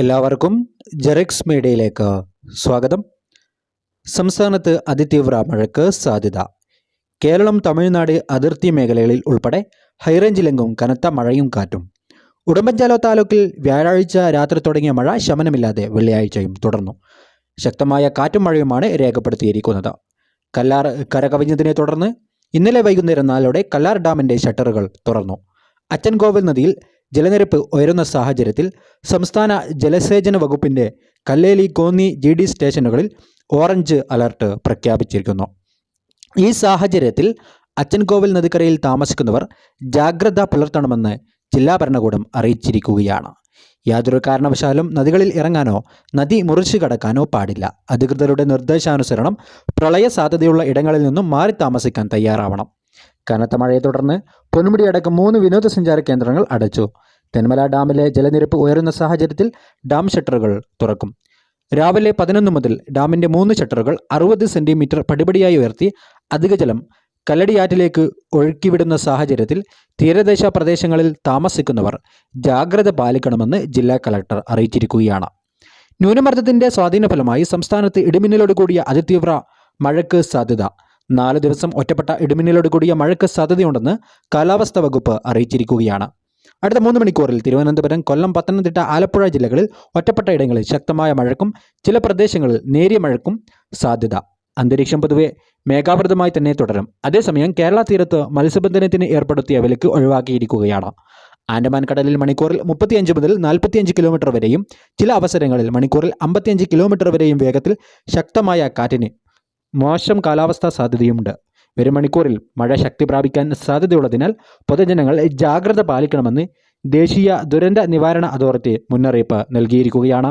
എല്ലാവർക്കും ജെറിക്സ് മീഡിയയിലേക്ക് സ്വാഗതം. സംസ്ഥാനത്ത് അതിതീവ്ര മഴയ്ക്ക് സാധ്യത. കേരളം തമിഴ്നാട് അതിർത്തി മേഖലകളിൽ ഉൾപ്പെടെ ഹൈറേഞ്ചിലെങ്കും കനത്ത മഴയും കാറ്റും. ഉടുമ്പൻചാലോ താലൂക്കിൽ വ്യാഴാഴ്ച രാത്രി തുടങ്ങിയ മഴ ശമനമില്ലാതെ വെള്ളിയാഴ്ചയും തുടർന്നു. ശക്തമായ കാറ്റും മഴയുമാണ് രേഖപ്പെടുത്തിയിരിക്കുന്നത്. കല്ലാർ കരകവിഞ്ഞതിനെ തുടർന്ന് ഇന്നലെ വൈകുന്നേരം നാലോടെ കല്ലാർ ഡാമിന്റെ ഷട്ടറുകൾ തുറന്നു. അച്ചൻകോവിൽ നദിയിൽ ജലനിരപ്പ് ഉയരുന്ന സാഹചര്യത്തിൽ സംസ്ഥാന ജലസേചന വകുപ്പിന്റെ കല്ലേലി കോന്നി ജി ഡി സ്റ്റേഷനുകളിൽ ഓറഞ്ച് അലർട്ട് പ്രഖ്യാപിച്ചിരിക്കുന്നു. ഈ സാഹചര്യത്തിൽ അച്ചൻകോവിൽ നദിക്കരയിൽ താമസിക്കുന്നവർ ജാഗ്രത പുലർത്തണമെന്ന് ജില്ലാ ഭരണകൂടം അറിയിച്ചിരിക്കുകയാണ്. യാതൊരു കാരണവശാലും നദികളിൽ ഇറങ്ങാനോ നദി മുറിച്ചു കടക്കാനോ പാടില്ല. അധികൃതരുടെ നിർദ്ദേശാനുസരണം പ്രളയ സാധ്യതയുള്ള ഇടങ്ങളിൽ നിന്നും മാറി താമസിക്കാൻ തയ്യാറാവണം. കനത്ത മഴയെ തുടർന്ന് പൊന്മുടി അടക്കം മൂന്ന് വിനോദസഞ്ചാര കേന്ദ്രങ്ങൾ അടച്ചു. തെന്മല ഡാമിലെ ജലനിരപ്പ് ഉയരുന്ന സാഹചര്യത്തിൽ ഡാം ഷട്ടറുകൾ തുറക്കും. രാവിലെ പതിനൊന്ന് മുതൽ ഡാമിന്റെ മൂന്ന് ഷട്ടറുകൾ അറുപത് സെന്റിമീറ്റർ പടിപടിയായി ഉയർത്തി അധിക ജലം കല്ലടിയാറ്റിലേക്ക് ഒഴുക്കിവിടുന്ന സാഹചര്യത്തിൽ തീരദേശ പ്രദേശങ്ങളിൽ താമസിക്കുന്നവർ ജാഗ്രത പാലിക്കണമെന്ന് ജില്ലാ കലക്ടർ അറിയിച്ചിരിക്കുകയാണ്. ന്യൂനമർദ്ദത്തിന്റെ സ്വാധീനഫലമായി സംസ്ഥാനത്ത് ഇടിമിന്നലോട് കൂടിയ അതിതീവ്ര മഴയ്ക്ക് സാധ്യത. നാല് ദിവസം ഒറ്റപ്പെട്ട ഇടിമിന്നലോട് കൂടിയ മഴയ്ക്ക് സാധ്യതയുണ്ടെന്ന് കാലാവസ്ഥാ വകുപ്പ് അറിയിച്ചിരിക്കുകയാണ്. അടുത്ത മൂന്ന് മണിക്കൂറിൽ തിരുവനന്തപുരം കൊല്ലം പത്തനംതിട്ട ആലപ്പുഴ ജില്ലകളിൽ ഒറ്റപ്പെട്ട ഇടങ്ങളിൽ ശക്തമായ മഴക്കും ചില പ്രദേശങ്ങളിൽ നേരിയ മഴക്കും സാധ്യത. അന്തരീക്ഷം പൊതുവെ മേഘാവൃതമായി തന്നെ തുടരും. അതേസമയം കേരള തീരത്ത് മത്സ്യബന്ധനത്തിന് ഏർപ്പെടുത്തിയ വിലക്ക് ഒഴിവാക്കിയിരിക്കുകയാണ്. ആൻഡമാൻ കടലിൽ മണിക്കൂറിൽ മുപ്പത്തിയഞ്ച് മുതൽ നാൽപ്പത്തിയഞ്ച് കിലോമീറ്റർ വരെയും ചില അവസരങ്ങളിൽ മണിക്കൂറിൽ അമ്പത്തിയഞ്ച് കിലോമീറ്റർ വരെയും വേഗത്തിൽ ശക്തമായ കാറ്റിന് മോശം കാലാവസ്ഥാ സാധ്യതയുമുണ്ട്. വരും മണിക്കൂറിൽ മഴ ശക്തി പ്രാപിക്കാൻ സാധ്യതയുള്ളതിനാൽ പൊതുജനങ്ങൾ ജാഗ്രത പാലിക്കണമെന്ന് ദേശീയ ദുരന്ത നിവാരണ അതോറിറ്റി മുന്നറിയിപ്പ് നൽകിയിരിക്കുകയാണ്.